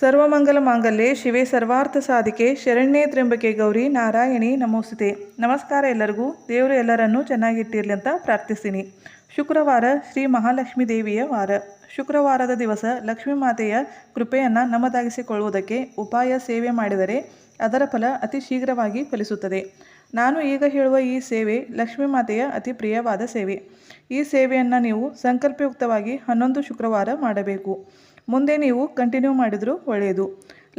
ಸರ್ವಮಂಗಲ ಮಾಂಗಲ್ಯ, ಶಿವೆ ಸರ್ವಾರ್ಥ ಸಾಧಿಕೆ, ಶರಣ್ಯೇ ತ್ರ್ಯಂಬಕೆ ಗೌರಿ, ನಾರಾಯಣಿ ನಮೋಸ್ತುತೆ ನಮಸ್ಕಾರ ಎಲ್ಲರಿಗೂ. ದೇವರು ಎಲ್ಲರನ್ನೂ ಚೆನ್ನಾಗಿಟ್ಟಿರಲಿ ಅಂತ ಪ್ರಾರ್ಥಿಸ್ತೀನಿ. ಶುಕ್ರವಾರ ಶ್ರೀ ಮಹಾಲಕ್ಷ್ಮೀ ದೇವಿಯ ವಾರ. ಶುಕ್ರವಾರದ ದಿವಸ ಲಕ್ಷ್ಮೀ ಮಾತೆಯ ಕೃಪೆಯನ್ನು ನಮ್ಮದಾಗಿಸಿಕೊಳ್ಳುವುದಕ್ಕೆ ಉಪಾಯ ಸೇವೆ ಮಾಡಿದರೆ ಅದರ ಫಲ ಅತಿ ಶೀಘ್ರವಾಗಿ ಫಲಿಸುತ್ತದೆ. ನಾನು ಈಗ ಹೇಳುವ ಈ ಸೇವೆ ಲಕ್ಷ್ಮೀ ಮಾತೆಯ ಅತಿ ಪ್ರಿಯವಾದ ಸೇವೆ. ಈ ಸೇವೆಯನ್ನು ನೀವು ಸಂಕಲ್ಪಯುಕ್ತವಾಗಿ ಹನ್ನೊಂದು ಶುಕ್ರವಾರ ಮಾಡಬೇಕು. ಮುಂದೆ ನೀವು ಕಂಟಿನ್ಯೂ ಮಾಡಿದರೂ ಒಳ್ಳೆಯದು.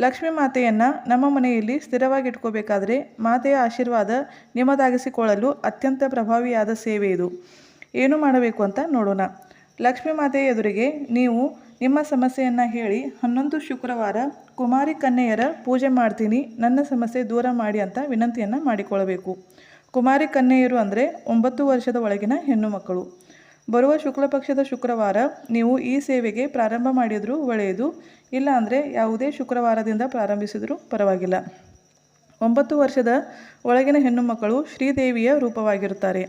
ಲಕ್ಷ್ಮೀ ಮಾತೆಯನ್ನು ನಮ್ಮ ಮನೆಯಲ್ಲಿ ಸ್ಥಿರವಾಗಿಟ್ಕೋಬೇಕಾದರೆ ಮಾತೆಯ ಆಶೀರ್ವಾದ ನಿಮ್ಮದಾಗಿಸಿಕೊಳ್ಳಲು ಅತ್ಯಂತ ಪ್ರಭಾವಿಯಾದ ಸೇವೆ ಇದು. ಏನು ಮಾಡಬೇಕು ಅಂತ ನೋಡೋಣ. ಲಕ್ಷ್ಮೀ ಮಾತೆಯ ಎದುರಿಗೆ ನೀವು ನಿಮ್ಮ ಸಮಸ್ಯೆಯನ್ನು ಹೇಳಿ ಹನ್ನೊಂದು ಶುಕ್ರವಾರ ಕುಮಾರಿ ಕನ್ಯೆಯರ ಪೂಜೆ ಮಾಡ್ತೀನಿ, ನನ್ನ ಸಮಸ್ಯೆ ದೂರ ಮಾಡಿ ಅಂತ ವಿನಂತಿಯನ್ನು ಮಾಡಿಕೊಳ್ಳಬೇಕು. ಕುಮಾರಿ ಕನ್ಯೆಯರು ಅಂದರೆ ಒಂಬತ್ತು ವರ್ಷದ ಒಳಗಿನ ಹೆಣ್ಣು ಮಕ್ಕಳು. ಬರುವ ಶುಕ್ಲ ಪಕ್ಷದ ಶುಕ್ರವಾರ ನೀವು ಈ ಸೇವೆಗೆ ಪ್ರಾರಂಭ ಮಾಡಿದರೂ ಒಳ್ಳೆಯದು. ಇಲ್ಲಾಂದರೆ ಯಾವುದೇ ಶುಕ್ರವಾರದಿಂದ ಪ್ರಾರಂಭಿಸಿದರೂ ಪರವಾಗಿಲ್ಲ. ಒಂಬತ್ತು ವರ್ಷದ ಒಳಗಿನ ಹೆಣ್ಣು ಮಕ್ಕಳು ಶ್ರೀದೇವಿಯ ರೂಪವಾಗಿರುತ್ತಾರೆ.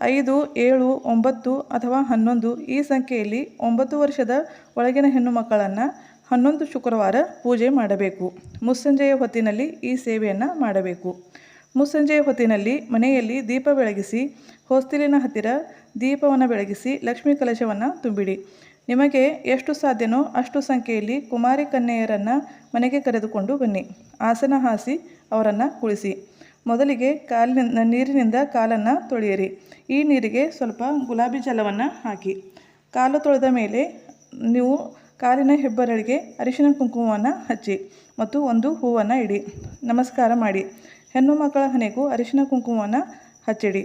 ಐದು, ಏಳು, ಒಂಬತ್ತು ಅಥವಾ ಹನ್ನೊಂದು ಈ ಸಂಖ್ಯೆಯಲ್ಲಿ ಒಂಬತ್ತು ವರ್ಷದ ಒಳಗಿನ ಹೆಣ್ಣು ಮಕ್ಕಳನ್ನು ಹನ್ನೊಂದು ಶುಕ್ರವಾರ ಪೂಜೆ ಮಾಡಬೇಕು. ಮುಸ್ಸಂಜೆಯ ಹೊತ್ತಿನಲ್ಲಿ ಈ ಸೇವೆಯನ್ನು ಮಾಡಬೇಕು. ಮುಸ್ಸಂಜೆಯ ಹೊತ್ತಿನಲ್ಲಿ ಮನೆಯಲ್ಲಿ ದೀಪ ಬೆಳಗಿಸಿ, ಹೊಸ್ತಿಲಿನ ಹತ್ತಿರ ದೀಪವನ್ನು ಬೆಳಗಿಸಿ ಲಕ್ಷ್ಮೀ ಕಲಶವನ್ನು ತುಂಬಿಡಿ. ನಿಮಗೆ ಎಷ್ಟು ಸಾಧ್ಯನೋ ಅಷ್ಟು ಸಂಖ್ಯೆಯಲ್ಲಿ ಕುಮಾರಿ ಕನ್ಯೆಯರನ್ನು ಮನೆಗೆ ಕರೆದುಕೊಂಡು ಬನ್ನಿ. ಆಸನ ಹಾಸಿ ಅವರನ್ನು ಕುಳಿಸಿ. ಮೊದಲಿಗೆ ಕಾಲಿನ ನೀರಿನಿಂದ ಕಾಲನ್ನು ತೊಳೆಯಿರಿ. ಈ ನೀರಿಗೆ ಸ್ವಲ್ಪ ಗುಲಾಬಿ ಜಲವನ್ನು ಹಾಕಿ. ಕಾಲು ತೊಳೆದ ಮೇಲೆ ನೀವು ಕಾಲಿನ ಹೆಬ್ಬರಳಿಗೆ ಅರಿಶಿನ ಕುಂಕುಮವನ್ನು ಹಚ್ಚಿ ಮತ್ತು ಒಂದು ಹೂವನ್ನು ಇಡಿ. ನಮಸ್ಕಾರ ಮಾಡಿ. ಹೆಣ್ಣು ಮಕ್ಕಳ ಹಣೆಗೂ ಅರಿಶಿನ ಕುಂಕುಮವನ್ನು ಹಚ್ಚಿಡಿ.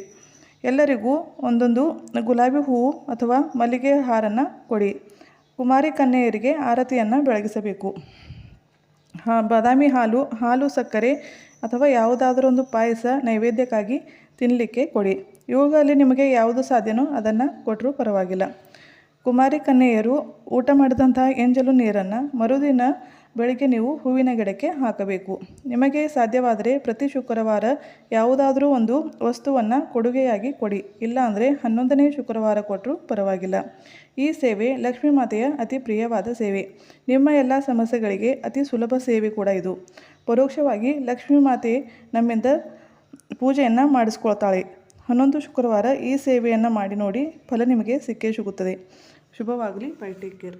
ಎಲ್ಲರಿಗೂ ಒಂದೊಂದು ಗುಲಾಬಿ ಹೂವು ಅಥವಾ ಮಲ್ಲಿಗೆ ಹಾರನ್ನು ಕೊಡಿ. ಕುಮಾರಿ ಕನ್ಯೆಯರಿಗೆ ಆರತಿಯನ್ನು ಬೆಳಗಿಸಬೇಕು. ಹಾ, ಬಾದಾಮಿ ಹಾಲು ಹಾಲು ಸಕ್ಕರೆ ಅಥವಾ ಯಾವುದಾದ್ರೂ ಒಂದು ಪಾಯಸ ನೈವೇದ್ಯಕ್ಕಾಗಿ ತಿನ್ನಲಿಕ್ಕೆ ಕೊಡಿ. ಇವುಗಳಲ್ಲಿ ನಿಮಗೆ ಯಾವುದು ಸಾಧ್ಯನೋ ಅದನ್ನು ಕೊಟ್ಟರೂ ಪರವಾಗಿಲ್ಲ. ಕುಮಾರಿ ಕನ್ಯೆಯರು ಊಟ ಮಾಡಿದಂತಹ ಎಂಜಲು ನೀರನ್ನು ಮರುದಿನ ಬೆಳಗ್ಗೆ ನೀವು ಹೂವಿನ ಗಿಡಕ್ಕೆ ಹಾಕಬೇಕು. ನಿಮಗೆ ಸಾಧ್ಯವಾದರೆ ಪ್ರತಿ ಶುಕ್ರವಾರ ಯಾವುದಾದರೂ ಒಂದು ವಸ್ತುವನ್ನು ಕೊಡುಗೆಯಾಗಿ ಕೊಡಿ. ಇಲ್ಲಾಂದರೆ ಹನ್ನೊಂದನೇ ಶುಕ್ರವಾರ ಕೊಟ್ಟರೂ ಪರವಾಗಿಲ್ಲ. ಈ ಸೇವೆ ಲಕ್ಷ್ಮೀ ಮಾತೆಯ ಅತಿ ಪ್ರಿಯವಾದ ಸೇವೆ. ನಿಮ್ಮ ಎಲ್ಲ ಸಮಸ್ಯೆಗಳಿಗೆ ಅತಿ ಸುಲಭ ಸೇವೆ ಕೂಡ ಇದು. ಪರೋಕ್ಷವಾಗಿ ಲಕ್ಷ್ಮೀ ಮಾತೆ ನಮ್ಮಿಂದ ಪೂಜೆಯನ್ನು ಮಾಡಿಸ್ಕೊಳ್ತಾಳೆ. ಹನ್ನೊಂದು ಶುಕ್ರವಾರ ಈ ಸೇವೆಯನ್ನು ಮಾಡಿ ನೋಡಿ ಫಲ ನಿಮಗೆ ಸಿಕ್ಕೇ ಸಿಗುತ್ತದೆ. ಶುಭವಾಗಲಿ ಬೈ ಟೇಕ್ ಕೇರ್